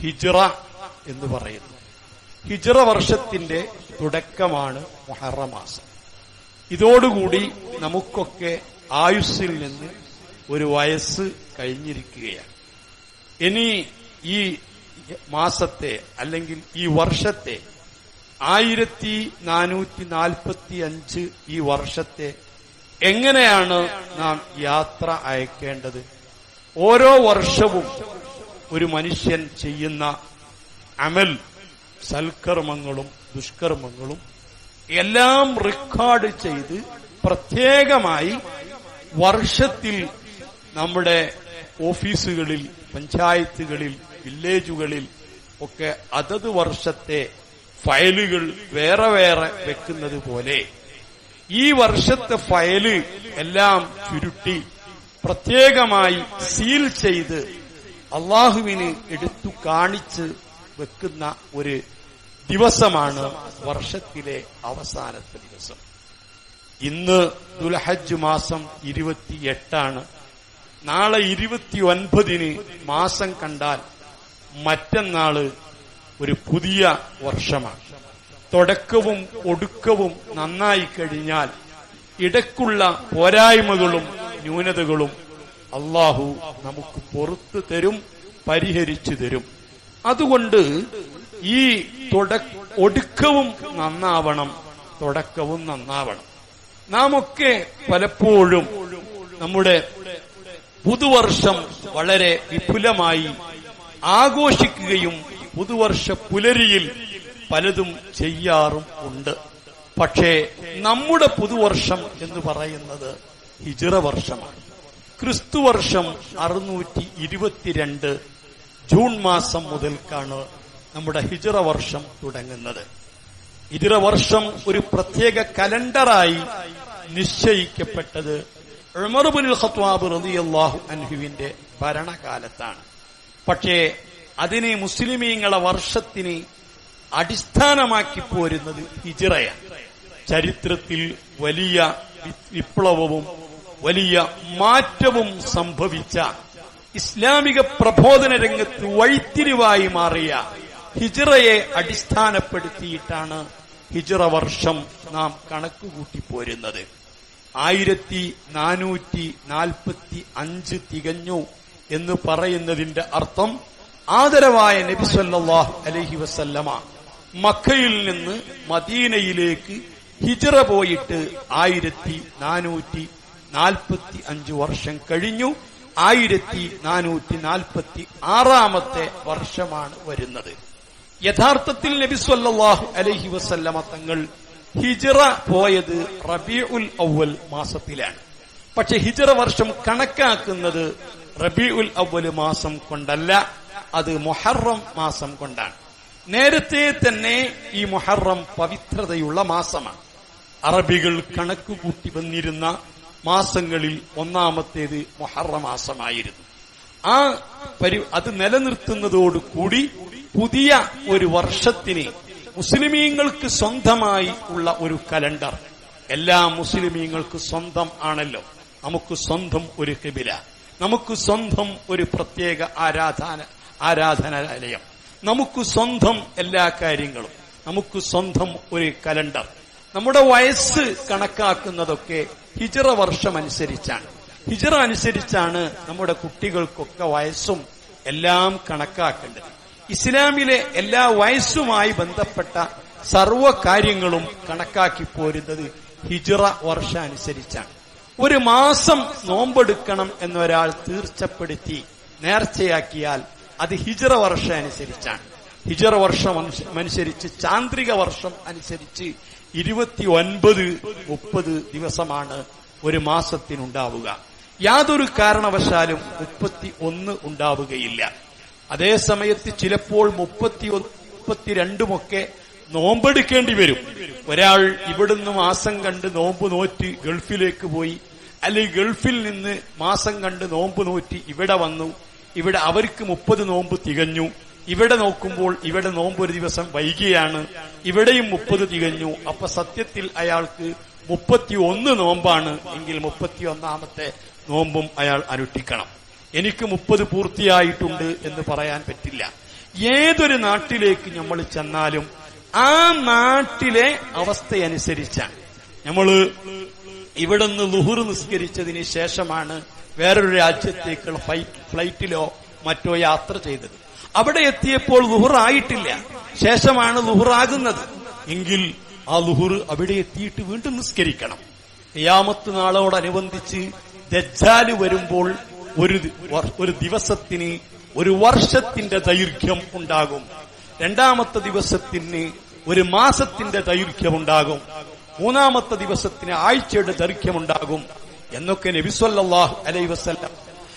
ഹിജ്റ എന്ന് പറയുന്നു. ഹിജ്റ വർഷത്തിന്റെ തുടക്കമാണ് മുഹറം മാസം. ഇതോടുകൂടി നമുക്കൊക്കെ ആയുസ്സിൽ നിന്ന് ഒരു വയസ്സ് കഴിഞ്ഞിരിക്കുകയാണ്. ഇനി ഈ മാസത്തെ അല്ലെങ്കിൽ ഈ വർഷത്തെ ആയിരത്തി നാനൂറ്റി നാൽപ്പത്തി അഞ്ച് ഈ വർഷത്തെ എങ്ങനെയാണ് നാം യാത്ര അയക്കേണ്ടത്? ഓരോ വർഷവും ഒരു മനുഷ്യൻ ചെയ്യുന്ന അമൽ സൽക്കർമ്മങ്ങളും ദുഷ്കർമ്മങ്ങളും എല്ലാം റെക്കോർഡ് ചെയ്ത് പ്രത്യേകമായി വർഷത്തിൽ നമ്മുടെ ഓഫീസുകളിൽ പഞ്ചായത്തുകളിൽ വില്ലേജുകളിൽ ഒക്കെ അതത് വർഷത്തെ ഫയലുകൾ വേറെ വേറെ വെക്കുന്നത് പോലെ ഈ വർഷത്തെ ഫയൽ എല്ലാം ചുരുട്ടി പ്രത്യേകമായി സീൽ ചെയ്ത് അള്ളാഹുവിന് എടുത്തു കാണിച്ച് വെക്കുന്ന ഒരു ദിവസമാണ് വർഷത്തിലെ അവസാനത്തെ ദിവസം. ഇന്ന് ദുൽഹജ്ജ് മാസം ഇരുപത്തിയെട്ടാണ്. നാളെ ഇരുപത്തിയൊൻപതിന് മാസം കണ്ടാൽ മറ്റന്നാൾ ഒരു പുതിയ വർഷമാണ്. തുടക്കവും ഒടുക്കവും നന്നായി കഴിഞ്ഞാൽ ഇടക്കുള്ള പോരായ്മകളും ന്യൂനതകളും അള്ളാഹു നമുക്ക് പുറത്തു തരും പരിഹരിച്ചു തരും. അതുകൊണ്ട് ഈ തുട ഒടുക്കവും നന്നാവണം തുടക്കവും നന്നാവണം. നാം ഒക്കെ പലപ്പോഴും നമ്മുടെ പുതുവർഷം വളരെ വിപുലമായി ആഘോഷിക്കുകയും പുതുവർഷ പുലരിയിൽ പലതും ചെയ്യാറും ഉണ്ട്. പക്ഷേ നമ്മുടെ പുതുവർഷം എന്ന് പറയുന്നത് ഹിജിറ വർഷമാണ്. ക്രിസ്തുവർഷം അറുന്നൂറ്റി ഇരുപത്തിരണ്ട് ജൂൺ മാസം മുതൽക്കാണ് നമ്മുടെ ഹിജറ വർഷം തുടങ്ങുന്നത്. ഹിജറ വർഷം ഒരു പ്രത്യേക കലണ്ടറായി നിശ്ചയിക്കപ്പെട്ടത് ഉമർബുൽ ഖത്വാബ് റളിയല്ലാഹു അൻഹുവിന്റെ ഭരണകാലത്താണ്. പക്ഷേ അതിനെ മുസ്ലിമീങ്ങളെ വർഷത്തിന് അടിസ്ഥാനമാക്കി പോരുന്നത് ഹിജിറയാണ്. ചരിത്രത്തിൽ വലിയ വിപ്ലവവും വലിയ മാറ്റവും സംഭവിച്ച ഇസ്ലാമിക പ്രബോധന രംഗത്ത് വഴിത്തിരിവായി മാറിയ ഹിജിറയെ അടിസ്ഥാനപ്പെടുത്തിയിട്ടാണ് ഹിജിറ വർഷം നാം കണക്കുകൂട്ടി പോരുന്നത്. ആയിരത്തി നാനൂറ്റി നാൽപ്പത്തി അഞ്ച് തികഞ്ഞു എന്ന് പറയുന്നതിന്റെ അർത്ഥം ആദരവായ നബി അലഹി അലൈഹി വസല്ലമ മക്കയിൽ നിന്ന് മദീനയിലേക്ക് ഹിജറ പോയിട്ട് ആയിരത്തി നാനൂറ്റി നാൽപ്പത്തി അഞ്ച് വർഷം കഴിഞ്ഞു. ആയിരത്തി നാനൂറ്റി നാൽപ്പത്തി ആറാമത്തെ വർഷമാണ് വരുന്നത്. യഥാർത്ഥത്തിൽ നബി സല്ലല്ലാഹു അലൈഹി വസല്ലമ തങ്ങൾ ഹിജറ പോയത് റബീഉൽ അവൽ മാസത്തിലാണ്. പക്ഷെ ഹിജറ വർഷം കണക്കാക്കുന്നത് റബീഉൽ അവൽ മാസം കൊണ്ടല്ല അത് മൊഹറം മാസം കൊണ്ടാണ്. നേരത്തെ തന്നെ ഈ മൊഹറം പവിത്രതയുള്ള മാസമാണ്. അറബികൾ കണക്കുകൂട്ടി വന്നിരുന്ന മാസങ്ങളിൽ ഒന്നാമത്തേത് മൊഹറ മാസമായിരുന്നു. ആ പരി അത് നിലനിർത്തുന്നതോടുകൂടി പുതിയ ഒരു വർഷത്തിന് മുസ്ലിമീങ്ങൾക്ക് സ്വന്തമായി ഉള്ള ഒരു കലണ്ടർ. എല്ലാ മുസ്ലിമീങ്ങൾക്ക് സ്വന്തം ആണല്ലോ. നമുക്ക് സ്വന്തം ഒരു കബില നമുക്ക് സ്വന്തം ഒരു പ്രത്യേക ആരാധന ആരാധനാലയം. നമുക്ക് സ്വന്തം എല്ലാ കാര്യങ്ങളും. നമുക്ക് സ്വന്തം ഒരു കലണ്ടർ. നമ്മുടെ വയസ്സ് കണക്കാക്കുന്നതൊക്കെ ഹിജറ വർഷം അനുസരിച്ചാണ് ഹിജറ അനുസരിച്ചാണ് നമ്മുടെ കുട്ടികൾക്കൊക്കെ വയസ്സും എല്ലാം കണക്കാക്കേണ്ടത്. ഇസ്ലാമിലെ എല്ലാ വയസ്സുമായി ബന്ധപ്പെട്ട സർവ കാര്യങ്ങളും കണക്കാക്കി പോരുന്നത് ഹിജറ വർഷം അനുസരിച്ചാണ് ഒരു മാസം നോമ്പെടുക്കണം എന്നൊരാൾ തീർച്ചപ്പെടുത്തി നേർച്ചയാക്കിയാൽ അത് ഹിജറ വർഷം അനുസരിച്ചാണ് ഹിജറ വർഷം അനുസരിച്ച് ചാന്ദ്രിക വർഷം അനുസരിച്ച് ഇരുപത്തി ഒൻപത് മുപ്പത് ദിവസമാണ് ഒരു മാസത്തിനുണ്ടാവുക. യാതൊരു കാരണവശാലും മുപ്പത്തി ഒന്ന് ഉണ്ടാവുകയില്ല. അതേ സമയത്ത് ചിലപ്പോൾ മുപ്പത്തി മുപ്പത്തിരണ്ടുമൊക്കെ നോമ്പെടുക്കേണ്ടി വരും. ഒരാൾ ഇവിടുന്ന് മാസം കണ്ട് നോമ്പ് നോറ്റ് ഗൾഫിലേക്ക് പോയി അല്ലെങ്കിൽ ഗൾഫിൽ നിന്ന് മാസം കണ്ട് നോമ്പ് നോറ്റി ഇവിടെ വന്നു ഇവിടെ അവർക്ക് മുപ്പത് നോമ്പ് തികഞ്ഞു. ഇവിടെ നോക്കുമ്പോൾ ഇവിടെ നോമ്പ് ഒരു ദിവസം വൈകിയാണ്. ഇവിടെയും മുപ്പത് തികഞ്ഞു. അപ്പൊ സത്യത്തിൽ അയാൾക്ക് മുപ്പത്തി ഒന്ന് നോമ്പാണ്. എങ്കിൽ മുപ്പത്തി ഒന്നാമത്തെ നോമ്പും അയാൾ അനുഷ്ഠിക്കണം. എനിക്ക് മുപ്പത് പൂർത്തിയായിട്ടുണ്ട് എന്ന് പറയാൻ പറ്റില്ല. ഏതൊരു നാട്ടിലേക്ക് നമ്മൾ ചെന്നാലും ആ നാട്ടിലെ അവസ്ഥയനുസരിച്ചാണ്. നമ്മൾ ഇവിടുന്ന് ലുഹുർ നിസ്കരിച്ചതിന് ശേഷമാണ് വേറൊരു രാജ്യത്തേക്കുള്ള ഫ്ലൈറ്റിലോ മറ്റോ യാത്ര ചെയ്തത്. അവിടെ എത്തിയപ്പോൾ ലുഹുർ ആയിട്ടില്ല. ശേഷമാണ് ലുഹുർ എങ്കിൽ ആ ലുഹുർ അവിടെ എത്തിയിട്ട് വീണ്ടും നിസ്കരിക്കണം. യാമത്ത് നാളോടനുബന്ധിച്ച് ദജ്ജാൽ വരുമ്പോൾ ഒരു ഒരു ദിവസത്തിന് ഒരു വർഷത്തിന്റെ ദൈർഘ്യം ഉണ്ടാകും. രണ്ടാമത്തെ ദിവസത്തിന് ഒരു മാസത്തിന്റെ ദൈർഘ്യം ഉണ്ടാകും. മൂന്നാമത്തെ ദിവസത്തിന് ആഴ്ചയുടെ ദൈർഘ്യമുണ്ടാകും എന്നൊക്കെ നബിസ്വല്ലാഹു അലൈ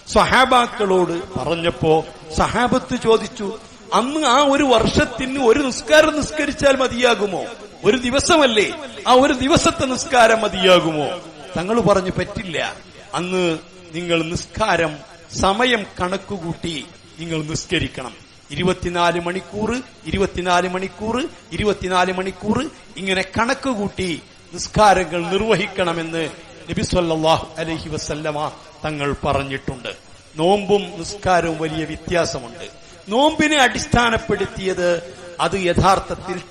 സഹാബാക്കളോട് പറഞ്ഞപ്പോ സഹാബത്ത് ചോദിച്ചു അന്ന് ആ ഒരു വർഷത്തിന് ഒരു നിസ്കാരം നിസ്കരിച്ചാൽ മതിയാകുമോ? ഒരു ദിവസമല്ലേ? ആ ഒരു ദിവസത്തെ നിസ്കാരം മതിയാകുമോ? തങ്ങൾ പറഞ്ഞു പറ്റില്ല. അന്ന് നിങ്ങൾ നിസ്കാരം സമയം കണക്കുകൂട്ടി നിങ്ങൾ നിസ്കരിക്കണം. ഇരുപത്തിനാല് മണിക്കൂർ ഇരുപത്തിനാല് മണിക്കൂർ ഇരുപത്തിനാല് മണിക്കൂർ ഇങ്ങനെ കണക്കുകൂട്ടി നിസ്കാരങ്ങൾ നിർവഹിക്കണമെന്ന് നബി സല്ലല്ലാഹു അലൈഹി വസല്ലമ തങ്ങൾ പറഞ്ഞിട്ടുണ്ട്. നോമ്പും നിസ്കാരവും വലിയ വ്യത്യാസമുണ്ട്. നോമ്പിനെ അടിസ്ഥാനപ്പെടുത്തിയത് അത് യഥാർത്ഥത്തിൽ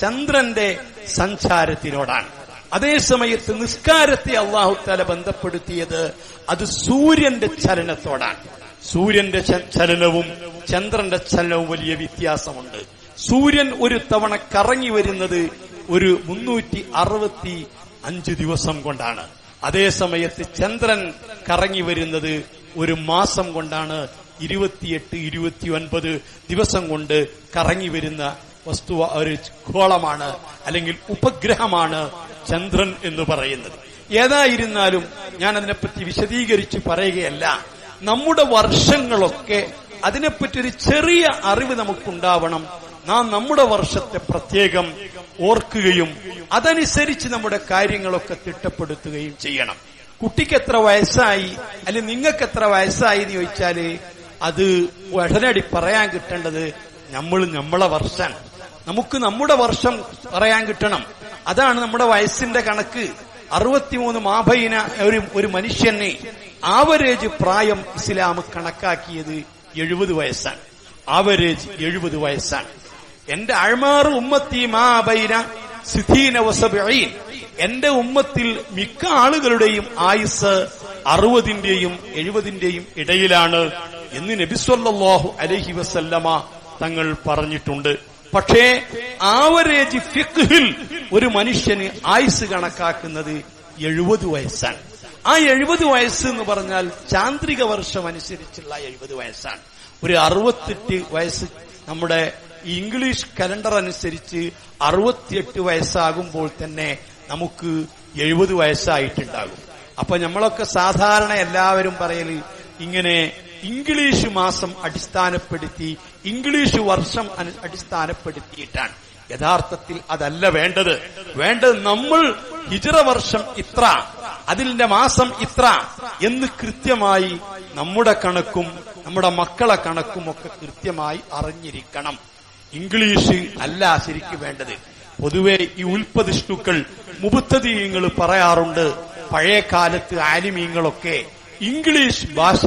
ചന്ദ്രന്റെ സഞ്ചാരത്തിനോടാണ്. അതേസമയത്ത് നിസ്കാരത്തെ അള്ളാഹു തല ബന്ധപ്പെടുത്തിയത് അത് സൂര്യന്റെ ചലനത്തോടാണ്. സൂര്യന്റെ ചലനവും ചന്ദ്രന്റെ ചലനവും വലിയ വ്യത്യാസമുണ്ട്. സൂര്യൻ ഒരു തവണ കറങ്ങി വരുന്നത് ഒരു മുന്നൂറ്റി അറുപത്തി അഞ്ച് ദിവസം കൊണ്ടാണ്. അതേസമയത്ത് ചന്ദ്രൻ കറങ്ങി വരുന്നത് ഒരു മാസം കൊണ്ടാണ്. ഇരുപത്തിയെട്ട് ഇരുപത്തിയൊൻപത് ദിവസം കൊണ്ട് കറങ്ങി വരുന്ന വസ്തു ഒരു ഗോളമാണ് അല്ലെങ്കിൽ ഉപഗ്രഹമാണ് ചന്ദ്രൻ എന്ന് പറയുന്നത്. ഏതായിരുന്നാലും ഞാൻ അതിനെപ്പറ്റി വിശദീകരിച്ച് പറയുകയല്ല. നമ്മുടെ വർഷങ്ങളൊക്കെ അതിനെപ്പറ്റി ഒരു ചെറിയ അറിവ് നമുക്കുണ്ടാവണം. നാം നമ്മുടെ വർഷത്തെ പ്രത്യേകം ഓർക്കുകയും അതനുസരിച്ച് നമ്മുടെ കാര്യങ്ങളൊക്കെ തിട്ടപ്പെടുത്തുകയും ചെയ്യണം. കുട്ടിക്ക് എത്ര വയസ്സായി? അല്ലെ നിങ്ങൾക്ക് എത്ര വയസ്സായി എന്ന് ചോദിച്ചാൽ അത് ഉടനടി പറയാൻ കിട്ടേണ്ടത് നമ്മൾ നമ്മളെ വർഷം. നമുക്ക് നമ്മുടെ വർഷം പറയാൻ കിട്ടണം. അതാണ് നമ്മുടെ വയസ്സിന്റെ കണക്ക്. അറുപത്തിമൂന്ന് മാഭയിന ഒരു ഒരു മനുഷ്യനെ ആവറേജ് പ്രായം ഇസ്ലാം കണക്കാക്കിയത് എഴുപത് വയസ്സാണ്. ആവറേജ് എഴുപത് വയസ്സാണ്. എന്റെ അഴ്മാറ് ഉമ്മത്തി മാബൈന സിദ്ധീന വസബീൻ എന്റെ ഉമ്മത്തിൽ മിക്ക ആളുകളുടെയും ആയുസ് അറുപതിന്റെയും എഴുപതിന്റെയും ഇടയിലാണ് എന്ന് നബിസ്വല്ലാഹു അലഹി വസല്ലമ തങ്ങൾ പറഞ്ഞിട്ടുണ്ട്. പക്ഷേ ആവറേജ് ഫിഖിൽ ഒരു മനുഷ്യന് ആയുസ് കണക്കാക്കുന്നത് എഴുപത് വയസ്സാണ്. ആ എഴുപത് വയസ്സ് എന്ന് പറഞ്ഞാൽ ചാന്ത്രിക വർഷം അനുസരിച്ചുള്ള എഴുപത് വയസ്സാണ്. ഒരു അറുപത്തെട്ട് വയസ്സ് നമ്മുടെ ഇംഗ്ലീഷ് കലണ്ടർ അനുസരിച്ച് അറുപത്തിയെട്ട് വയസ്സാകുമ്പോൾ തന്നെ നമുക്ക് എഴുപത് വയസ്സായിട്ടുണ്ടാകും. അപ്പൊ നമ്മളൊക്കെ സാധാരണ എല്ലാവരും പറയൽ ഇങ്ങനെ ഇംഗ്ലീഷ് മാസം അടിസ്ഥാനപ്പെടുത്തി ഇംഗ്ലീഷ് വർഷം അടിസ്ഥാനപ്പെടുത്തിയിട്ടാണ്. യഥാർത്ഥത്തിൽ അതല്ല വേണ്ടത്. വേണ്ടത് നമ്മൾ ഹിജറ വർഷം ഇത്ര അതിന്റെ മാസം ഇത്ര എന്ന് കൃത്യമായി നമ്മുടെ കണക്കും നമ്മുടെ മക്കളെ കണക്കും ഒക്കെ കൃത്യമായി അറിഞ്ഞിരിക്കണം. ഇംഗ്ലീഷ് അല്ല ശരിക്കും വേണ്ടത്. പൊതുവെ ഈ ഉൽപ്പതിഷ്ടുക്കൾ മുപത്തതീയങ്ങൾ പറയാറുണ്ട്. പഴയ കാലത്ത് ആലിമീങ്ങളൊക്കെ ഇംഗ്ലീഷ് ഭാഷ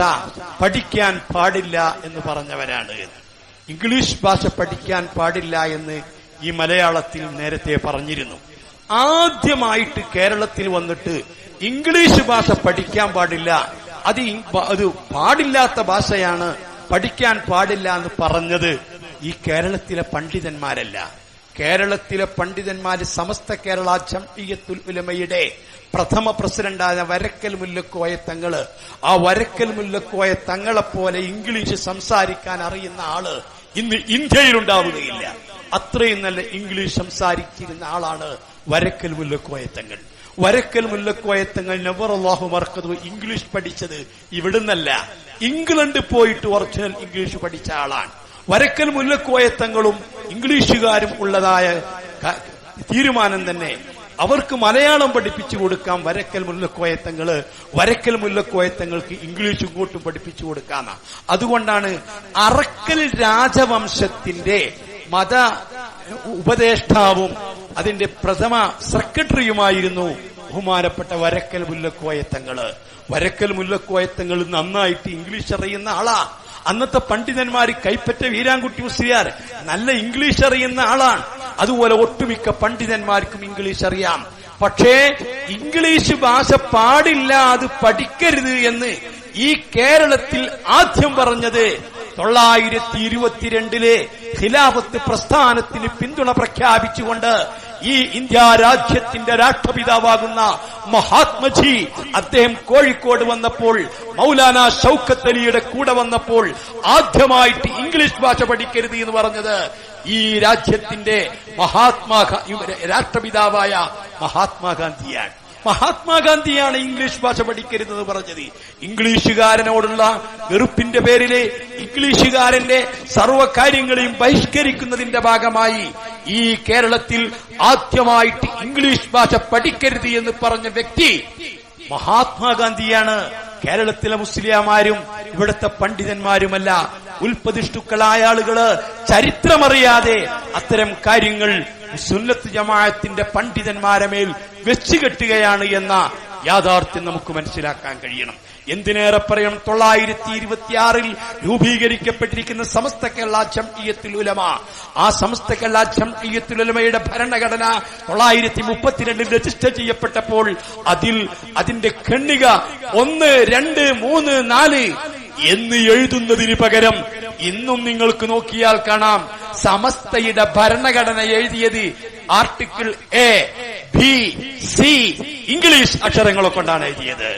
പഠിക്കാൻ പാടില്ല എന്ന് പറഞ്ഞവരാണ്. ഇംഗ്ലീഷ് ഭാഷ പഠിക്കാൻ പാടില്ല എന്ന് ഈ മലയാളത്തിൽ നേരത്തെ പറഞ്ഞിരുന്നു. ആദ്യമായിട്ട് കേരളത്തിൽ വന്നിട്ട് ഇംഗ്ലീഷ് ഭാഷ പഠിക്കാൻ പാടില്ല. അത് അത് പാടില്ലാത്ത ഭാഷയാണ് പഠിക്കാൻ പാടില്ല എന്ന് പറഞ്ഞത്. ഈ കേരളത്തിലെ പണ്ഡിതന്മാരല്ല. കേരളത്തിലെ പണ്ഡിതന്മാർ സമസ്ത കേരള ജംഇയത്തുൽ ഉലമയുടെ പ്രഥമ പ്രസിഡന്റായ വരക്കൽ മുല്ലക്കോയ തങ്ങൾ. ആ വരക്കൽ മുല്ലക്കോയ തങ്ങളെപ്പോലെ ഇംഗ്ലീഷ് സംസാരിക്കാൻ അറിയുന്ന ആൾ ഇന്ന് ഇന്ത്യയിലുണ്ടാവുകയില്ല. അത്രയും നല്ല ഇംഗ്ലീഷ് സംസാരിച്ചിരുന്ന ആളാണ് വരക്കൽ മുല്ലക്കോയ തങ്ങൾ. വരക്കൽ മുല്ലക്കോയ തങ്ങൾ നെവർ അള്ളാഹു മറക്കത് ഇംഗ്ലീഷ് പഠിച്ചത് ഇവിടുന്നല്ല. ഇംഗ്ലണ്ട് പോയിട്ട് ഒറിജിനൽ ഇംഗ്ലീഷ് പഠിച്ച ആളാണ്. വരക്കൽ മുല്ലക്കോയത്തങ്ങളും ഇംഗ്ലീഷുകാരും ഉള്ളതായ തീരുമാനം തന്നെ. അവർക്ക് മലയാളം പഠിപ്പിച്ചു കൊടുക്കാം വരക്കൽ മുല്ലക്കോയത്തങ്ങൾ. വരക്കൽ മുല്ലക്കോയത്തങ്ങൾക്ക് ഇംഗ്ലീഷും ഇങ്ങോട്ടും പഠിപ്പിച്ചു കൊടുക്കാന്ന. അതുകൊണ്ടാണ് അറക്കൽ രാജവംശത്തിന്റെ മത ഉപദേഷ്ടാവും അതിന്റെ പ്രഥമ സെക്രട്ടറിയുമായിരുന്നു ബഹുമാനപ്പെട്ട വരക്കൽ മുല്ലക്കോയത്തങ്ങൾ. വരക്കൽ മുല്ലക്കോയത്തങ്ങൾ നന്നായിട്ട് ഇംഗ്ലീഷ് അറിയുന്ന ആളാ. അന്നത്തെ പണ്ഡിതന്മാർ കൈപ്പറ്റ വീരാൻകുട്ടി മുസ്ലിയാർ നല്ല ഇംഗ്ലീഷ് അറിയുന്ന ആളാണ്. അതുപോലെ ഒട്ടുമിക്ക പണ്ഡിതന്മാർക്കും ഇംഗ്ലീഷ് അറിയാം. പക്ഷേ ഇംഗ്ലീഷ് ഭാഷ പാടില്ല അത് പഠിക്കരുത് എന്ന് ഈ കേരളത്തിൽ ആദ്യം പറഞ്ഞത് തൊള്ളായിരത്തി ഇരുപത്തിരണ്ടിലെ ഖിലാഫത്ത് പ്രസ്ഥാനത്തിന് പിന്തുണ പ്രഖ്യാപിച്ചുകൊണ്ട് ഈ ഇന്ത്യ രാജ്യത്തിന്റെ രാഷ്ട്രപിതാവാകുന്ന മഹാത്മജി അദ്ദേഹം കോഴിക്കോട് വന്നപ്പോൾ മൗലാന ഷൌക്കത്ത് അലിയുടെ കൂടെ വന്നപ്പോൾ ആദ്യമായിട്ട് ഇംഗ്ലീഷ് ഭാഷ പഠിക്കരുത് എന്ന് പറഞ്ഞത് ഈ രാജ്യത്തിന്റെ മഹാത്മാ രാഷ്ട്രപിതാവായ മഹാത്മാഗാന്ധിയാണ് മഹാത്മാഗാന്ധിയാണ് ഇംഗ്ലീഷ് ഭാഷ പഠിക്കരുതെന്ന് പറഞ്ഞത്. ഇംഗ്ലീഷുകാരനോടുള്ള വെറുപ്പിന്റെ പേരിൽ ഇംഗ്ലീഷുകാരന്റെ സർവകാര്യങ്ങളെയും ബഹിഷ്കരിക്കുന്നതിന്റെ ഭാഗമായി ഈ കേരളത്തിൽ ആദ്യമായിട്ട് ഇംഗ്ലീഷ് ഭാഷ പഠിക്കരുത് എന്ന് പറഞ്ഞ വ്യക്തി മഹാത്മാഗാന്ധിയാണ്. കേരളത്തിലെ മുസ്ലിയാമാരും ഇവിടുത്തെ പണ്ഡിതന്മാരുമല്ല. ഉൽപ്പതിഷ്ടുക്കളായ ആളുകൾ ചരിത്രമറിയാതെ അത്തരം കാര്യങ്ങൾ സുന്നത്ത് ജമാഅത്തിന്റെ പണ്ഡിതന്മാരെ മേൽ വെച്ചുകെട്ടുകയാണ് എന്ന യാഥാർത്ഥ്യം നമുക്ക് മനസ്സിലാക്കാൻ കഴിയണം. എന്തിനേറെ പറയണം? തൊള്ളായിരത്തി ഇരുപത്തിയാറിൽ രൂപീകരിക്കപ്പെട്ടിരിക്കുന്ന സമസ്ത കേരള ഉലമ. ആ സമസ്ത കേരള ഉലമയുടെ ഭരണഘടന തൊള്ളായിരത്തി മുപ്പത്തിരണ്ടിൽ രജിസ്റ്റർ ചെയ്യപ്പെട്ടപ്പോൾ അതിൽ അതിന്റെ കണ്ണിക ഒന്ന് രണ്ട് മൂന്ന് നാല് എന്ന് എഴുതുന്നതിന് പകരം ഇന്നും നിങ്ങൾക്ക് നോക്കിയാൽ കാണാം. സമസ്തയുടെ ഭരണഘടന എഴുതിയത് article A B C English അക്ഷരങ്ങളെ കൊണ്ടാണ് എഴുതിയത്.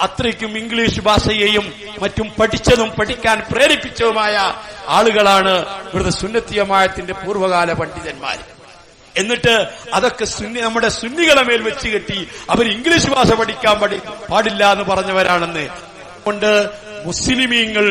അത്രയ്ക്കും ഇംഗ്ലീഷ് ഭാഷയെയും മറ്റും പഠിച്ചതും പഠിക്കാൻ പ്രേരിപ്പിച്ചതുമായ ആളുകളാണ് ഇവിടുത്തെ സുന്നത്തിയമായത്തിന്റെ പൂർവകാല പണ്ഡിതന്മാർ എന്നിട്ട് അതൊക്കെ സുന്നി നമ്മുടെ സുന്നികളെ മേൽ വെച്ച് കെട്ടി അവർ ഇംഗ്ലീഷ് ഭാഷ പഠിക്കാൻ പഠി പാടില്ല എന്ന് പറഞ്ഞവരാണെന്ന്. കൊണ്ട് മുസ്ലിമീങ്ങൾ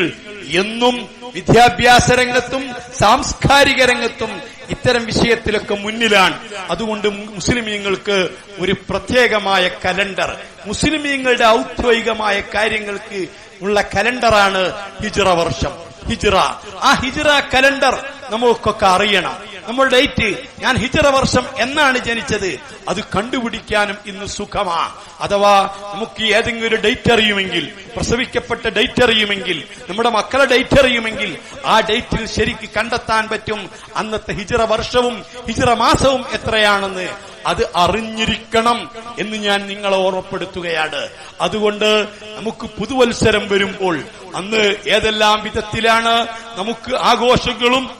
എന്നും വിദ്യാഭ്യാസ രംഗത്തും സാംസ്കാരിക രംഗത്തും ഇത്തരം വിഷയത്തിലൊക്കെ മുന്നിലാണ്. അതുകൊണ്ട് മുസ്ലിമീങ്ങൾക്ക് ഒരു പ്രത്യേകമായ കലണ്ടർ. മുസ്ലിമീങ്ങളുടെ ഔദ്യോഗികമായ കാര്യങ്ങൾക്ക് ഉള്ള കലണ്ടറാണ് ഹിജറ വർഷം. ഹിജറ. ആ ഹിജറ കലണ്ടർ നമുക്കൊക്കെ അറിയണം. നമ്മൾ ഡേറ്റ് ഞാൻ ഹിജറ വർഷം എന്നാണ് ജനിച്ചത്. അത് കണ്ടുപിടിക്കാനും ഇന്ന് സുഖമാ. അഥവാ നമുക്ക് ഏതെങ്കിലും ഒരു ഡേറ്റ് അറിയുമെങ്കിൽ പ്രസവിക്കപ്പെട്ട ഡേറ്റ് അറിയുമെങ്കിൽ നമ്മുടെ മക്കളെ ഡേറ്റ് അറിയുമെങ്കിൽ ആ ഡേറ്റിൽ ശരിക്ക് കണ്ടെത്താൻ പറ്റും. അന്നത്തെ ഹിജറ വർഷവും ഹിജറ മാസവും എത്രയാണെന്ന് അത് അറിഞ്ഞിരിക്കണം എന്ന് ഞാൻ നിങ്ങളെ ഓർമ്മപ്പെടുത്തുകയാണ്. അതുകൊണ്ട് നമുക്ക് പുതുവത്സരം വരുമ്പോൾ അന്ന് ഏതെല്ലാം വിധത്തിലാണ് നമുക്ക് ആഘോഷങ്ങളും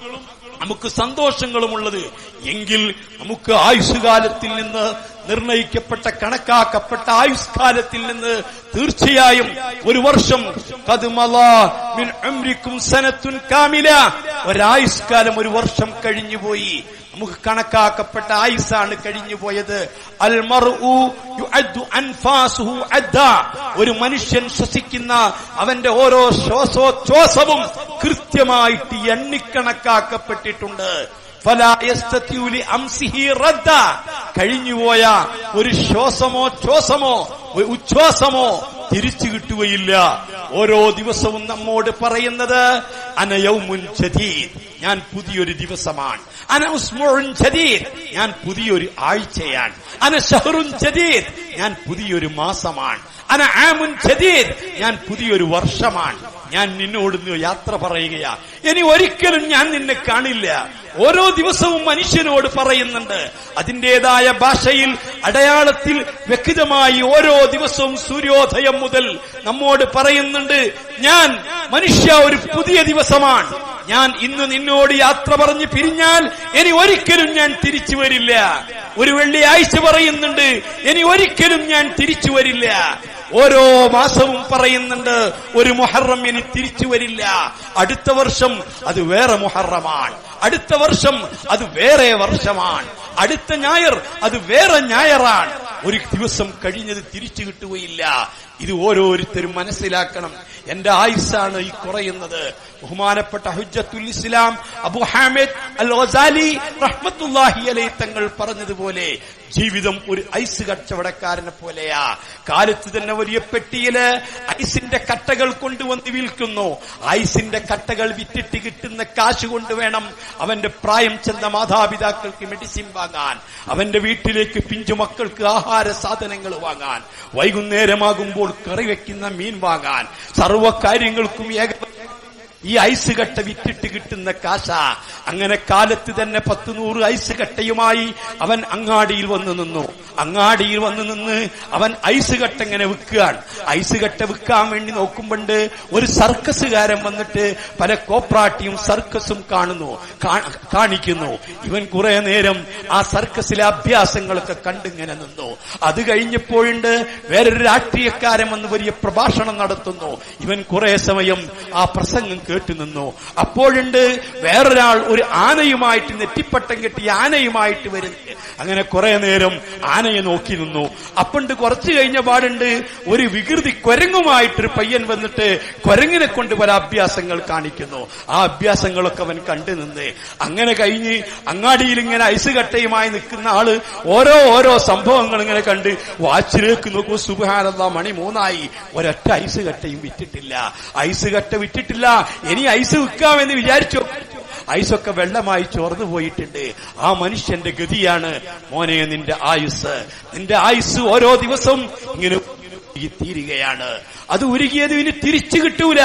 നമുക്ക് സന്തോഷങ്ങളുമുള്ളത്. എങ്കിൽ നമുക്ക് ആയുഷ്കാലത്തിൽ നിന്ന് നിർണയിക്കപ്പെട്ട കണക്കാക്കപ്പെട്ട ആയുഷ്കാലത്തിൽ നിന്ന് തീർച്ചയായും ഒരു വർഷം സനത്തുൻ കാമില. ഒരായുഷ്കാലം ഒരു വർഷം കഴിഞ്ഞുപോയി. നമുക്ക് കണക്കാക്കപ്പെട്ട ആയുസാണ് കഴിഞ്ഞു പോയത് ഒരു മനുഷ്യൻ ശ്വസിക്കുന്ന അവന്റെ ഓരോ ശ്വാസോച്ഛ്വാസവും കൃത്യമായിട്ട് എണ്ണിക്കണക്കാക്കപ്പെട്ടിട്ടുണ്ട്. കഴിഞ്ഞുപോയ ഒരു ശ്വാസമോ ശ്വാസമോ ഉച്ഛ്വാസമോ തിരിച്ചു കിട്ടുകയില്ല. ഓരോ ദിവസവും നമ്മോട് പറയുന്നത് അനയൗമുൻ ജദീദ്. ഞാൻ പുതിയൊരു ദിവസമാണ്. അന ഉസ്മുൻ ജദീദ്. ഞാൻ പുതിയൊരു ആഴ്ചയാണ്. അന ഷഹറുൻ ജദീദ്. ഞാൻ പുതിയൊരു മാസമാണ്. അന ആമുൻ ജദീദ്. ഞാൻ പുതിയൊരു വർഷമാണ്. ഞാൻ നിന്നോട് യാത്ര പറയുകയാ. ഇനി ഒരിക്കലും ഞാൻ നിന്നെ കാണില്ല. ഓരോ ദിവസവും മനുഷ്യനോട് പറയുന്നുണ്ട്. അതിന്റേതായ ഭാഷയിൽ അടയാളത്തിൽ വ്യക്തമായി ഓരോ ദിവസവും സൂര്യോദയം മുതൽ നമ്മോട് പറയുന്നുണ്ട് ഞാൻ മനുഷ്യ ഒരു പുതിയ ദിവസമാണ്. ഞാൻ ഇന്ന് നിന്നോട് യാത്ര പറഞ്ഞ് പിരിഞ്ഞാൽ ഇനി ഒരിക്കലും ഞാൻ തിരിച്ചു വരില്ല. ഒരു വെള്ളിയാഴ്ച പറയുന്നുണ്ട് ഇനി ഒരിക്കലും ഞാൻ തിരിച്ചു വരില്ല. ഓരോ മാസവും പറയുന്നുണ്ട് ഒരു മുഹറം ഇനി തിരിച്ചു വരില്ല. അടുത്ത വർഷം അത് വേറെ മുഹറമാണ്. അടുത്ത വർഷം അത് വേറെ വർഷമാണ്. അടുത്ത ഞായർ അത് വേറെ ഞായറാണ്. ഒരു ദിവസം കഴിഞ്ഞത് തിരിച്ചു കിട്ടുകയില്ല. ഇത് ഓരോരുത്തരും മനസ്സിലാക്കണം. എന്റെ ആയുസ്സാണ് ഈ കുറയുന്നത്. ബഹുമാനപ്പെട്ട ഹുജ്ജത്തുൽ ഇസ്ലാം അബു ഹാമിദ് അൽ ഒസാലി റഹ്മത്തുല്ലാഹി അലൈ തങ്ങൾ പറഞ്ഞതുപോലെ ജീവിതം ഒരു ഐസ് കച്ചവടക്കാരനെ പോലെയാ. കാലത്ത് തന്നെ വലിയ പെട്ടിയിൽ ഐസിന്റെ കട്ടകൾ കൊണ്ടുവന്ന് വിൽക്കുന്നു. ഐസിന്റെ കട്ടകൾ വിറ്റിട്ട് കിട്ടുന്ന കാശ് കൊണ്ട് വേണം അവന്റെ പ്രായം ചെന്ന മാതാപിതാക്കൾക്ക് മെഡിസിൻ വാങ്ങാൻ. അവന്റെ വീട്ടിലേക്ക് പിഞ്ചു മക്കൾക്ക് ആഹാര സാധനങ്ങൾ വാങ്ങാൻ. വൈകുന്നേരമാകുമ്പോൾ കറി വെക്കുന്ന മീൻ വാങ്ങാൻ. സർവ കാര്യങ്ങൾക്കും ഏക ഈ ഐസ് കട്ട വിറ്റിട്ട് കിട്ടുന്ന കാശ. അങ്ങനെ കാലത്ത് തന്നെ പത്ത് നൂറ് ഐസ് കട്ടയുമായി അവൻ അങ്ങാടിയിൽ വന്നു നിന്നു. അങ്ങാടിയിൽ വന്നു നിന്ന് അവൻ ഐസ് കട്ട ഇങ്ങനെ വിൽക്കുകയാണ്. ഐസ് കട്ട വിൽക്കാൻ വേണ്ടി നോക്കുമ്പോണ്ട് ഒരു സർക്കസുകാരൻ വന്നിട്ട് പല കോപ്രാട്ടിയും സർക്കസും കാണുന്നു കാണിക്കുന്നു. ഇവൻ കുറെ നേരം ആ സർക്കസിലെ അഭ്യാസങ്ങളൊക്കെ കണ്ടിങ്ങനെ നിന്നു. അത് കഴിഞ്ഞപ്പോഴുണ്ട് വേറൊരു രാഷ്ട്രീയക്കാരൻ വന്ന് വലിയ പ്രഭാഷണം നടത്തുന്നു. ഇവൻ കുറെ സമയം ആ പ്രസംഗം കേട്ടു നിന്നു. അപ്പോഴുണ്ട് വേറൊരാൾ ഒരു ആനയുമായിട്ട് നെറ്റിപ്പട്ടം കെട്ടി ആനയുമായിട്ട് വരും. അങ്ങനെ കുറെ നേരം ആനയെ നോക്കി നിന്നു. അപ്പണ്ട് കുറച്ചു കഴിഞ്ഞ പാടുണ്ട് ഒരു വികൃതി കുരങ്ങുമായിട്ടൊരു പയ്യൻ വന്നിട്ട് കുരങ്ങിനെ കൊണ്ട് പല അഭ്യാസങ്ങൾ കാണിക്കുന്നു. ആ അഭ്യാസങ്ങളൊക്കെ അവൻ കണ്ടു നിന്ന്. അങ്ങനെ കഴിഞ്ഞ് അങ്ങാടിയിൽ ഇങ്ങനെ ഐസ് കട്ടയുമായി നിൽക്കുന്ന ആൾ ഓരോ ഓരോ സംഭവങ്ങൾ ഇങ്ങനെ കണ്ട് വാച്ചിലേക്ക് നോക്കൂ സുബാനന്ദ മണി മൂന്നായി. ഒരൊറ്റ ഐസ് കട്ടയും വിറ്റിട്ടില്ല. ഐസ് കട്ട വിറ്റിട്ടില്ല. ഇനി ഐസ് വിൽക്കാമെന്ന് വിചാരിച്ചു? ഐസൊക്കെ വെള്ളമായി ചോർന്നു പോയിട്ടുണ്ട്. ആ മനുഷ്യന്റെ ഗതിയാണ്. മോനെ നിന്റെ ആയുസ് നിന്റെ ആയുസ് ഓരോ ദിവസവും ഇങ്ങനെ തീരുകയാണ് അത് ഉരുകിയത് ഇനി തിരിച്ചു കിട്ടൂല.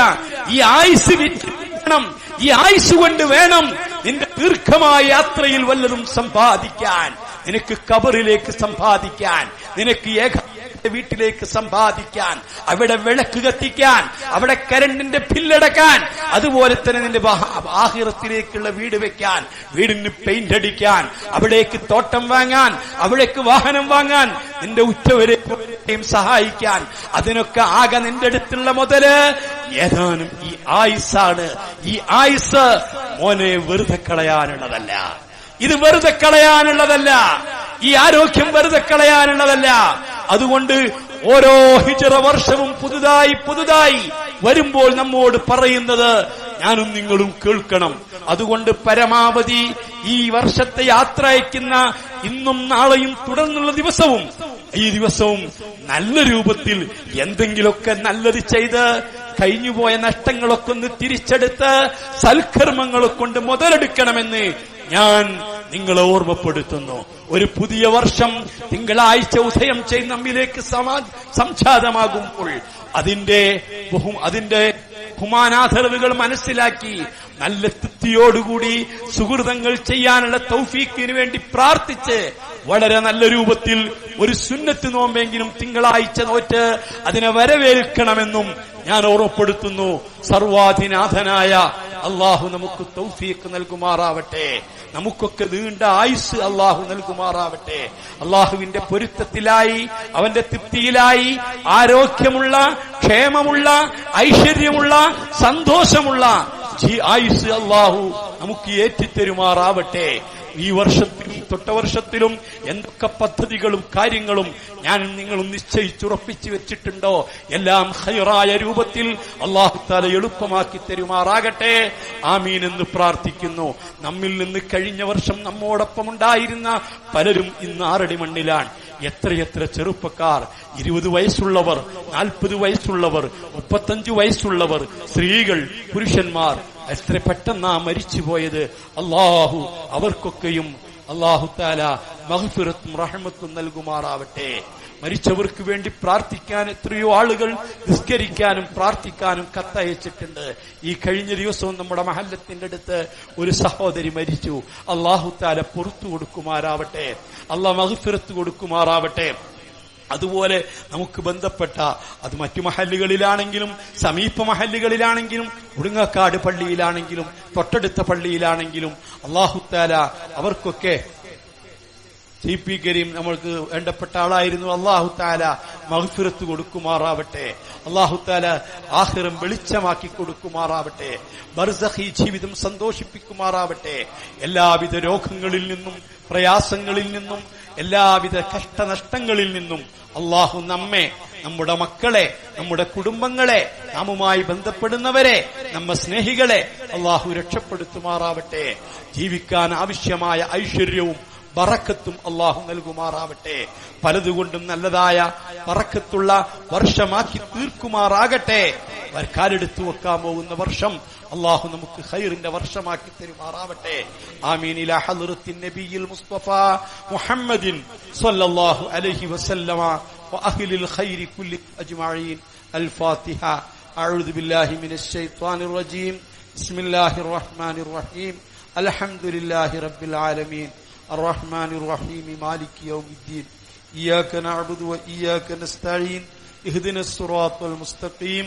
ഈ ആയുസ് വേണം. ഈ ആയുസ് കൊണ്ട് വേണം നിന്റെ ദീർഘമായ യാത്രയിൽ വല്ലതും സമ്പാദിക്കാൻ. നിനക്ക് കബറിലേക്ക് സമ്പാദിക്കാൻ. നിനക്ക് ഏക വീട്ടിലേക്ക് സമ്പാദിക്കാൻ അവിടെ വിളക്ക് കത്തിക്കാൻ അവിടെ കരണ്ടിന്റെ ബില്ലടക്കാൻ അതുപോലെ തന്നെ നിന്റെ ആഹിറത്തിലേക്കുള്ള വീട് വെക്കാൻ വീടിന് പെയിന്റ് അടിക്കാൻ അവിടേക്ക് തോട്ടം വാങ്ങാൻ അവിടേക്ക് വാഹനം വാങ്ങാൻ നിന്റെ ഉറ്റവരെയും സഹായിക്കാൻ അതിനൊക്കെ ആകെ നിന്റെ അടുത്തുള്ള മുതൽ ഏതാനും ഈ ആയുസാണ് ഈ ആയുസ് മോനെ വെറുതെ കളയാനുള്ളതല്ല. ഇത് വെറുതെ കളയാനുള്ളതല്ല. ഈ ആരോഗ്യം വെറുതെ കളയാനുള്ളതല്ല. അതുകൊണ്ട് ഓരോ ഹിജറ വർഷവും പുതുതായി പുതുതായി വരുമ്പോൾ നമ്മോട് പറയുന്നത് ഞാനും നിങ്ങളും കേൾക്കണം. അതുകൊണ്ട് പരമാവധി ഈ വർഷത്തെ യാത്ര അയക്കുന്ന ഇന്നും നാളെയും തുടർന്നുള്ള ദിവസവും ഈ ദിവസവും നല്ല രൂപത്തിൽ എന്തെങ്കിലുമൊക്കെ നല്ലത് ചെയ്ത് കഴിഞ്ഞുപോയ നഷ്ടങ്ങളൊക്കെ ഒന്ന് തിരിച്ചെടുത്ത് സൽക്കർമ്മങ്ങളെ കൊണ്ട് മുതലെടുക്കണമെന്ന് ഞാൻ നിങ്ങളെ ഓർമ്മപ്പെടുത്തുന്നു. ഒരു പുതിയ വർഷം തിങ്കളാഴ്ച ഉദയം ചെയ്ത് നമ്മിലേക്ക് സംജാതമാകുമ്പോൾ അതിന്റെ അതിന്റെ ബഹുമാനാധരവുകൾ മനസ്സിലാക്കി നല്ല തൃപ്തിയോടുകൂടി സുഹൃതങ്ങൾ ചെയ്യാനുള്ള തൗഫീക്കിന് വേണ്ടി പ്രാർത്ഥിച്ച് വളരെ നല്ല രൂപത്തിൽ ഒരു സുന്നത്ത് നോമ്പെങ്കിലും തിങ്കളാഴ്ച നോറ്റ് അതിനെ വരവേൽക്കണമെന്നും ഞാൻ ഓർമ്മപ്പെടുത്തുന്നു. സർവാധിനാഥനായ അള്ളാഹു നമുക്ക് തൗഫീഖ് നൽകുമാറാവട്ടെ. നമുക്കൊക്കെ നീണ്ട ആയുസ് അള്ളാഹു നൽകുമാറാവട്ടെ. അള്ളാഹുവിന്റെ പൊരുത്തത്തിലായി അവന്റെ തൃപ്തിയിലായി ആരോഗ്യമുള്ള ക്ഷേമമുള്ള ഐശ്വര്യമുള്ള സന്തോഷമുള്ള ആയുസ് അള്ളാഹു നമുക്ക് ഏറ്റിത്തരുമാറാവട്ടെ. ഈ വർഷത്തിലും തൊട്ട വർഷത്തിലും എന്തൊക്കെ പദ്ധതികളും കാര്യങ്ങളും ഞാൻ നിങ്ങളും നിശ്ചയിച്ചുറപ്പിച്ചു വെച്ചിട്ടുണ്ടോ? എല്ലാം ഹൈറായ രൂപത്തിൽ അള്ളാഹു താല എളുപ്പമാക്കി തരുമാറാകട്ടെ. ആമീൻ എന്ന് പ്രാർത്ഥിക്കുന്നു. നമ്മിൽ നിന്ന് കഴിഞ്ഞ വർഷം നമ്മോടൊപ്പം ഉണ്ടായിരുന്ന പലരും ഇന്ന് ആറടി മണ്ണിലാണ്. എത്രയെത്ര ചെറുപ്പക്കാർ ഇരുപത് വയസ്സുള്ളവർ നാൽപ്പത് വയസ്സുള്ളവർ മുപ്പത്തഞ്ചു വയസ്സുള്ളവർ സ്ത്രീകൾ പുരുഷന്മാർ എത്ര പെട്ടെന്നാ മരിച്ചുപോയത്. അള്ളാഹു അവർക്കൊക്കെയും അള്ളാഹു താല മഹഫിറത്തും റഹമത്തും നൽകുമാറാവട്ടെ. മരിച്ചവർക്ക് വേണ്ടി പ്രാർത്ഥിക്കാൻ എത്രയോ ആളുകൾ നിസ്കരിക്കാനും പ്രാർത്ഥിക്കാനും കത്തയച്ചിട്ടുണ്ട്. ഈ കഴിഞ്ഞ ദിവസവും നമ്മുടെ മഹല്ലത്തിന്റെ അടുത്ത് ഒരു സഹോദരി മരിച്ചു. അള്ളാഹു താല പുറത്തു കൊടുക്കുമാറാവട്ടെ. അള്ളാഹ് മഹഫിറത്ത് കൊടുക്കുമാറാവട്ടെ. അതുപോലെ നമുക്ക് ബന്ധപ്പെട്ട അത് മറ്റു മഹല്ലുകളിലാണെങ്കിലും സമീപ മഹല്ലുകളിലാണെങ്കിലും ഉടുങ്ങക്കാട് പള്ളിയിലാണെങ്കിലും തൊട്ടടുത്ത പള്ളിയിലാണെങ്കിലും അള്ളാഹുത്താല അവർക്കൊക്കെ സി പി കരീം നമ്മൾക്ക് വേണ്ടപ്പെട്ട ആളായിരുന്നു. അള്ളാഹു താല മഹഫിറത്ത് കൊടുക്കുമാറാവട്ടെ. അള്ളാഹു താല ആഹിറം വെളിച്ചമാക്കി കൊടുക്കുമാറാവട്ടെ. ബർസഹി ജീവിതം സന്തോഷിപ്പിക്കുമാറാവട്ടെ. എല്ലാവിധ രോഗങ്ങളിൽ നിന്നും പ്രയാസങ്ങളിൽ നിന്നും എല്ലാവിധ കഷ്ടനഷ്ടങ്ങളിൽ നിന്നും അള്ളാഹു നമ്മെ നമ്മുടെ മക്കളെ നമ്മുടെ കുടുംബങ്ങളെ നാമുമായി ബന്ധപ്പെടുന്നവരെ നമ്മ സ്നേഹികളെ അള്ളാഹു രക്ഷപ്പെടുത്തുമാറാവട്ടെ. ജീവിക്കാൻ ആവശ്യമായ ഐശ്വര്യവും ബറക്കത്തും അള്ളാഹു നൽകുമാറാവട്ടെ. പലതുകൊണ്ടും നല്ലതായ പറക്കത്തുള്ള വർഷമാക്കി തീർക്കുമാറാകട്ടെ. കാലെടുത്തു വെക്കാൻ പോകുന്ന വർഷം അള്ളാഹു നമുക്ക് ഖൈറിന്റെ വർഷമാക്കി തരുമാറാവട്ടെ ആമീൻ ഇലാ ഹദ്റത്തിൻ നബിയിൽ മുസ്തഫ മുഹമ്മദിൻ സ്വല്ലല്ലാഹു അലൈഹി വസല്ലമ وأهل الخير كل أجمعين الفاتحة أعوذ بالله من الشيطان الرجيم بسم الله الرحمن الرحيم الحمد لله رب العالمين الرحمن الرحيم مالك يوم الدين إياك نعبد وإياك نستعين اهدنا الصراط المستقيم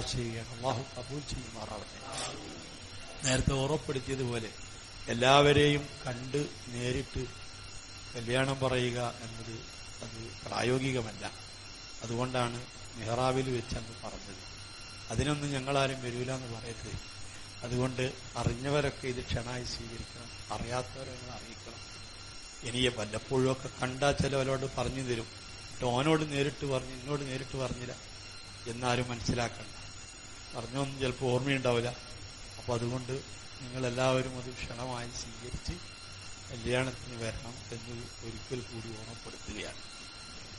ചെയ്യുകയാണ് അള്ളാഹു കബൂൽ നേരത്തെ ഓർമ്മപ്പെടുത്തിയതുപോലെ എല്ലാവരെയും കണ്ട് നേരിട്ട് കല്യാണം പറയുക എന്നത് അത് പ്രായോഗികമല്ല. അതുകൊണ്ടാണ് മെഹ്റാവിൽ വെച്ചെന്ന് പറഞ്ഞത്. അതിനൊന്നും ഞങ്ങളാരും വരൂല എന്ന് പറയരുത്. അതുകൊണ്ട് അറിഞ്ഞവരൊക്കെ ഇത് ക്ഷണായി സ്വീകരിക്കണം. അറിയാത്തവരെ അറിയിക്കണം. ഇനി വല്ലപ്പോഴും ഒക്കെ കണ്ടാൽ ചിലവരോട് പറഞ്ഞു തരും. ടോനോട് നേരിട്ട് പറഞ്ഞു എന്നോട് നേരിട്ട് പറഞ്ഞില്ല. എന്നാരും മനസ്സിലാക്കണം പറഞ്ഞൊന്നും ചിലപ്പോൾ ഓർമ്മയുണ്ടാവില്ല അപ്പൊ അതുകൊണ്ട് നിങ്ങളെല്ലാവരും അത് ക്ഷണമായി സ്വീകരിച്ച് കല്യാണത്തിന് വരണം എന്ന് ഒരിക്കൽ കൂടി ഓർമ്മപ്പെടുത്തുകയാണ്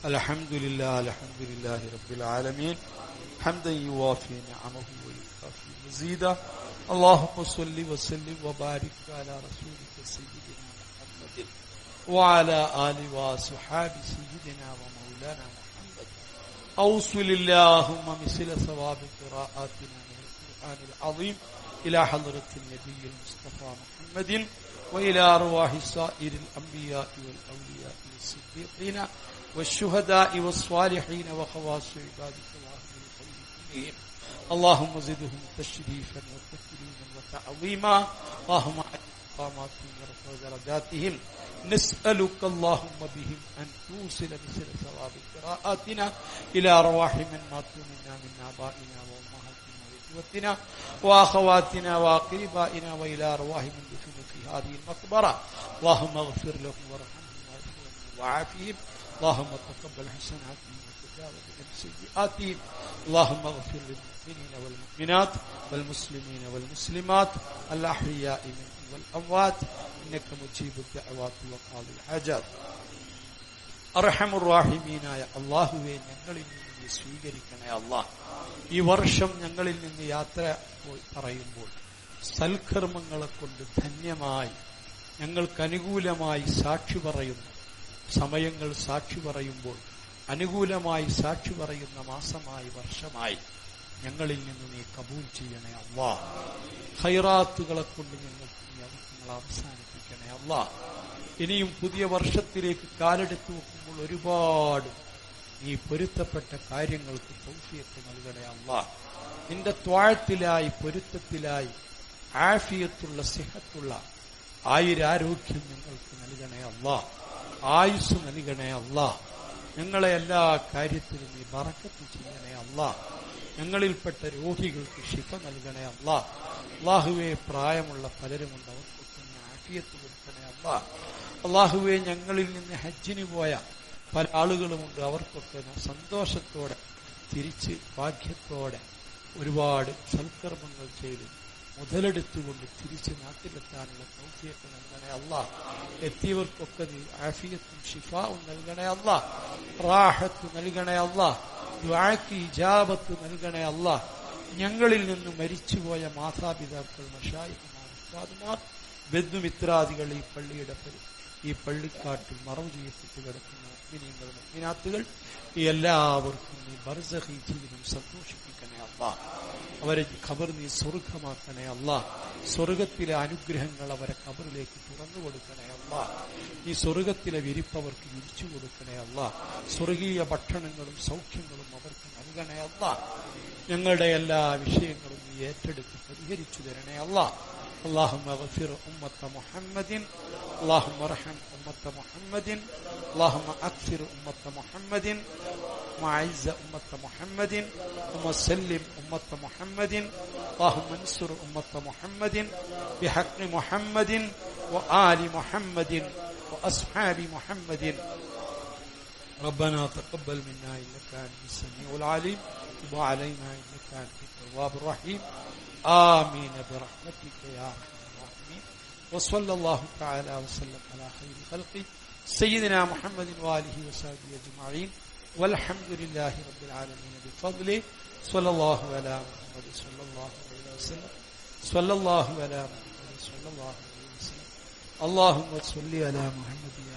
അലഹമുല്ലാ അലഹമുല്ലാഹി റബ്ബിൽ ആലമീൻ حمدا يوافي نعمه ويكافي مزيدا اللهم صل وسلم وبارك على رسولك سيدنا محمد وعلى آل وصحاب سيدنا ومولانا محمد أوصل اللهم مثل ثواب قراءاتنا من القرآن العظيم إلى حضرة النبي المصطفى محمد وإلى أرواح سائر الأنبياء والأولياء والصديقين والشهداء والصالحين وخواص عبادك وأهل اللهم زدهم تشريفا وتكريما وتعظيما. اللهم أعز مقاماتهم ورفع درجاتهم. نسألك اللهم بهم أن توصل مثل ثواب قراءاتنا إلى أرواح من ماتوا منا من آبائنا وأمهاتنا وإخوتنا وأخواتنا وأقربائنا وإلى أرواح من دفنوا في هذه المقبرة. اللهم اغفر لهم وارحمهم وعافهم اللهم تقبل حسناتهم وتجاوز عن سيئاتهم. اللهم اغفر للمؤمنين والمؤمنات والمسلمين والمسلمات الأحياء منهم والأموات. ഇന്നക്ക് മുജീബ് ദഅവാത്തി ഹജർ. അർഹമുറാഹിമീനായ അള്ളാഹുവെ ഞങ്ങളിൽ നിന്ന് സ്വീകരിക്കണേ അള്ളാഹ് ഈ വർഷം ഞങ്ങളിൽ നിന്ന് യാത്ര പോയി പറയുമ്പോൾ സൽക്കർമ്മങ്ങളെ കൊണ്ട് ധന്യമായി ഞങ്ങൾക്ക് അനുകൂലമായി സാക്ഷി പറയുന്നു. സമയങ്ങൾ സാക്ഷി പറയുമ്പോൾ അനുകൂലമായി സാക്ഷി പറയുന്ന മാസമായി വർഷമായി. ഞങ്ങളിൽ നിന്ന് നീ കബൂൽ ചെയ്യണേ അള്ളാ. ഹൈറാത്തുകളെ കൊണ്ട് ഞങ്ങൾക്ക് ഞങ്ങൾ അവസാനിപ്പിക്കണേ അള്ളാ. ഇനിയും പുതിയ വർഷത്തിലേക്ക് കാലെടുത്ത് വെക്കുമ്പോൾ ഒരുപാട് നീ പൊരുത്തപ്പെട്ട കാര്യങ്ങൾക്ക് സൗഫിയത്ത് നൽകണേ അള്ളാ. നിന്റെ ത്വാഴത്തിലായി പൊരുത്തത്തിലായി ആഫിയത്തുള്ള സിഹത്തുള്ള ആയുരാരോഗ്യം ഞങ്ങൾക്ക് നൽകണേ അള്ളാ. ആയുസ് നൽകണേ അള്ളാ. ഞങ്ങളെ എല്ലാ കാര്യത്തിലും നീ ബറക്കത്ത് ചെയ്യണേ അള്ളാ. ഞങ്ങളിൽപ്പെട്ട രോഗികൾക്ക് ശിഫ നൽകണേ അള്ളാ. അള്ളാഹുവെ പ്രായമുള്ള പലരുമുണ്ട് അവർക്ക് ആഫിയത്ത് കൊടുക്കണേ അള്ളാ. അള്ളാഹുവെ ഞങ്ങളിൽ നിന്ന് ഹജ്ജിന് പോയ പല ആളുകളുമുണ്ട് അവർക്കൊക്കെ സന്തോഷത്തോടെ തിരിച്ച് ഭാഗ്യത്തോടെ ഒരുപാട് സൽക്കർമ്മങ്ങൾ ചെയ്ത് മുതലെടുത്തുകൊണ്ട് തിരിച്ച് നാട്ടിലെത്താനുള്ള സൗഖ്യമൊക്കെ നൽകണേ അല്ല എത്തിയവർക്കൊക്കെ ആഫിയത്തും ഷിഫാവും നൽകണേ അല്ല റാഹത്ത് നൽകണേ അല്ല ദ്വാക്ക് ഇജാബത്ത് നൽകണേ അല്ല. ഞങ്ങളിൽ നിന്ന് മരിച്ചുപോയ മാതാപിതാക്കൾ മഷായിമാർ ബന്ധുമിത്രാദികൾ ഈ പള്ളിയുടെ പരി ഈ പള്ളിക്കാട്ടിൽ മറവ് ചെയ്യപ്പെട്ട് കിടക്കുന്ന മുഗ്മിനീങ്ങൾ മുഗ്മിനാത്തുകൾ എല്ലാവർക്കും നീ ബർസഹി ജീവിതം സന്തോഷിപ്പിക്കണേ അല്ല അവരെ ഖബർ നീ സ്വർഗമാക്കണേ അല്ല സ്വർഗത്തിലെ അനുഗ്രഹങ്ങൾ അവരെ ഖബറിലേക്ക് തുറന്നു കൊടുക്കണേ അല്ല ഈ സ്വർഗത്തിലെ വിരിപ്പവർക്ക് വിരിച്ചു കൊടുക്കണേ അല്ല സ്വർഗീയ ഭക്ഷണങ്ങളും സൗഖ്യങ്ങളും അവർക്ക് നൽകണേ അല്ല ഞങ്ങളുടെ എല്ലാ വിഷയങ്ങളും നീ ഏറ്റെടുത്ത് പരിഹരിച്ചു തരണേ അല്ലാ اللهم اغفر أمة محمد. اللهم ارحم أمة محمد. اللهم أكثر أمة محمد. وعز أمة محمد. وسلم أمة محمد. اللهم انصر أمة محمد. بحق محمد وآل محمد وأصحاب محمد. ربنا تقبل منا إنك أنت السميع العليم. تب علينا إنك أنت التواب الرحيم. آمين برحمتك يا أرحم الراحمين وصلى الله تعالى وسلم على خير خلقه سيدنا محمد وآله وصحبه أجمعين والحمد لله رب العالمين بفضله صلى الله على محمد صلى الله عليه وسلم صلى الله على محمد صلى الله عليه وسلم اللهم صل على محمد يا رب صل